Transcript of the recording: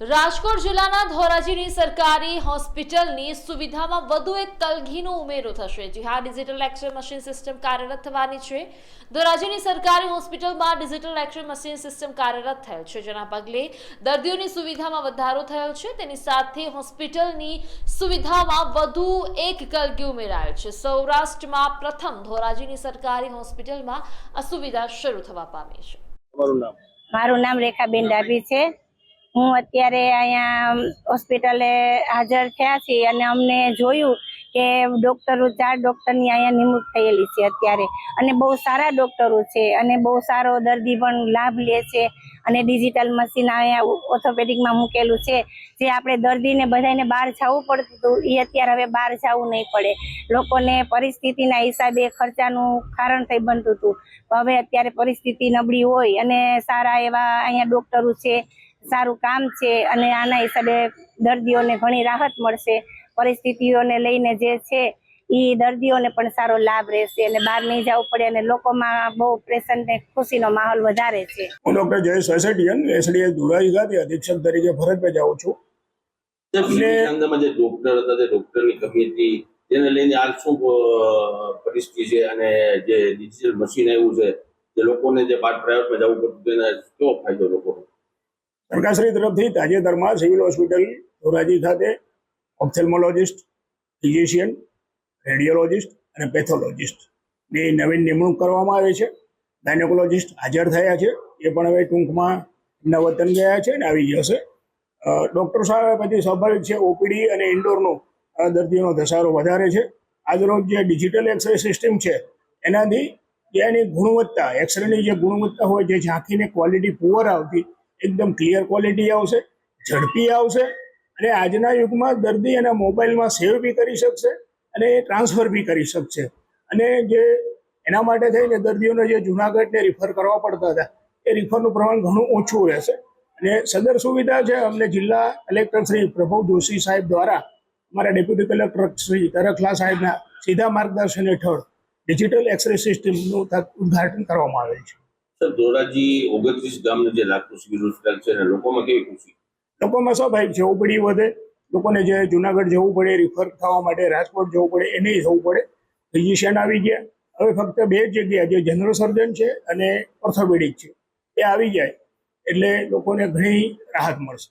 રાજકોટ જિલ્લાના ધોરાજીની સરકારી હોસ્પિટલની સુવિધામાં વધુ એક કલગીનો ઉમેરો થશે. જી હા ડિજિટલ એક્સરે મશીન સિસ્ટમ કાર્યરત થવાની છે. ધોરાજીની સરકારી હોસ્પિટલમાં ડિજિટલ એક્સરે મશીન સિસ્ટમ કાર્યરત થયેલ છે જેના પગલે દર્દીઓની સુવિધામાં વધારો થયો છે. તેની સાથે હોસ્પિટલની સુવિધામાં વધુ એક કલગી ઉમેરાયો છે. સૌરાષ્ટ્રમાં પ્રથમ ધોરાજીની સરકારી હોસ્પિટલમાં આ સુવિધા શરૂ થવા પામી છે. મારું નામ રેખાબેન ડાભી છે. હું અત્યારે અહીંયા હોસ્પિટલે હાજર થયા છીએ અને અમને જોયું કે ડોક્ટરો ચાર ડૉક્ટરની અહીંયા નિમણૂક થયેલી છે અત્યારે. અને બહુ સારા ડૉક્ટરો છે અને બહુ સારો દર્દી પણ લાભ લે છે અને ડિજિટલ મશીન અહીંયા ઓર્થોપેડિકમાં મૂકેલું છે. જે આપણે દર્દીને બધાને બહાર જવું પડતું હતું એ અત્યારે હવે બહાર જવું નહીં પડે. લોકોને પરિસ્થિતિના હિસાબે ખર્ચાનું કારણ થઈ બનતું હતું. હવે અત્યારે પરિસ્થિતિ નબળી હોય અને સારા એવા અહીંયા ડૉક્ટરો છે. સારું કામ છે અને આના હિસાબે દર્દીઓને ઘણી રાહત મળશે. પરિસ્થિતિઓને લઈને જે છે એ દર્દીઓને પણ સારો લાભ રહેશે અને બહાર નહીં જવું પડે અને લોકોમાં બહુ પ્રેશર ખુશીનો માહોલ વધારે છે. હું ડોક્ટર જયેશ વેસેટિયન એસડીએસ ધોરાજી ખાતે અધિક્ષક તરીકે ફરજ બજાવું છું. જે ડોક્ટર હતા તે ડોક્ટરની કમી હતી તેને લઈને શું પરિસ્થિતિ છે અને જે ડિજિટલ મશીન આવ્યું છે જે લોકોને જે પાર્ટ પ્રાઇવેટમાં જવું પડતું હતું એને કેવો ફાયદો લોકોને સરકારશ્રી તરફથી તાજેતરમાં સિવિલ હોસ્પિટલ ધોરાજી ખાતે ઓપ્થેલ્મોલોજિસ્ટ, ફિઝિશિયન, રેડિયોલોજિસ્ટ અને પેથોલોજિસ્ટ. ની નવીન નિમણૂક કરવામાં આવી છે. ગાયનેકોલોજિસ્ટ હાજર થયા છે. એ પણ હવે ટૂંકમાં એમના વતન ગયા છે ને આવી જશે. ડૉક્ટર સાહેબ પછી સ્વાભાવિક છે, ઓપીડી અને ઇન્ડોરનો દર્દીનો ધસારો વધારે છે. આજનો જે ડિજિટલ એક્સરે સિસ્ટમ છે, એનાથી એની ગુણવત્તા, એક્સરેની જે ગુણવત્તા હોય, જે ઝાંખીને ક્વોલિટી પુઅર આવતી એકદમ ક્લિયર ક્વોલિટી આવશે, ઝડપી આવશે અને આજના યુગમાં દર્દી એના મોબાઈલમાં સેવ બી કરી શકશે અને એ ટ્રાન્સફર બી કરી શકશે. અને જે એના માટે થઈને દર્દીઓને જે જુનાગઢને રિફર કરવા પડતા હતા, એ રિફરનું પ્રમાણ ઘણું ઓછું રહેશે. અને સદર સુવિધા છે, અમને જિલ્લા કલેક્ટર શ્રી પ્રભુ જોશી સાહેબ દ્વારા, અમારા ડેપ્યુટી કલેક્ટર શ્રી તરખલા સાહેબના સીધા માર્ગદર્શન હેઠળ ડિજિટલ એક્સરે સિસ્ટમનું ઉદ્ઘાટન કરવામાં આવેલ છે. સર ધોરાજી ઓગણત્રીસ ગામનું જે સિવિલ હોસ્પિટલ છે લોકોમાં કેવી ખુશી લોકોમાં સ્વાભાવિક છે ઓપીડી વધે. લોકોને જે જુનાગઢ જવું પડે રિફર થવા માટે રાજકોટ જવું પડે એ નહીં જવું પડે. ફિઝિશિયન આવી ગયા. હવે ફક્ત બે જગ્યા જે જનરલ સર્જન છે અને ઓર્થોપેડિક છે. એ આવી જાય. એટલે લોકોને ઘણી રાહત મળશે.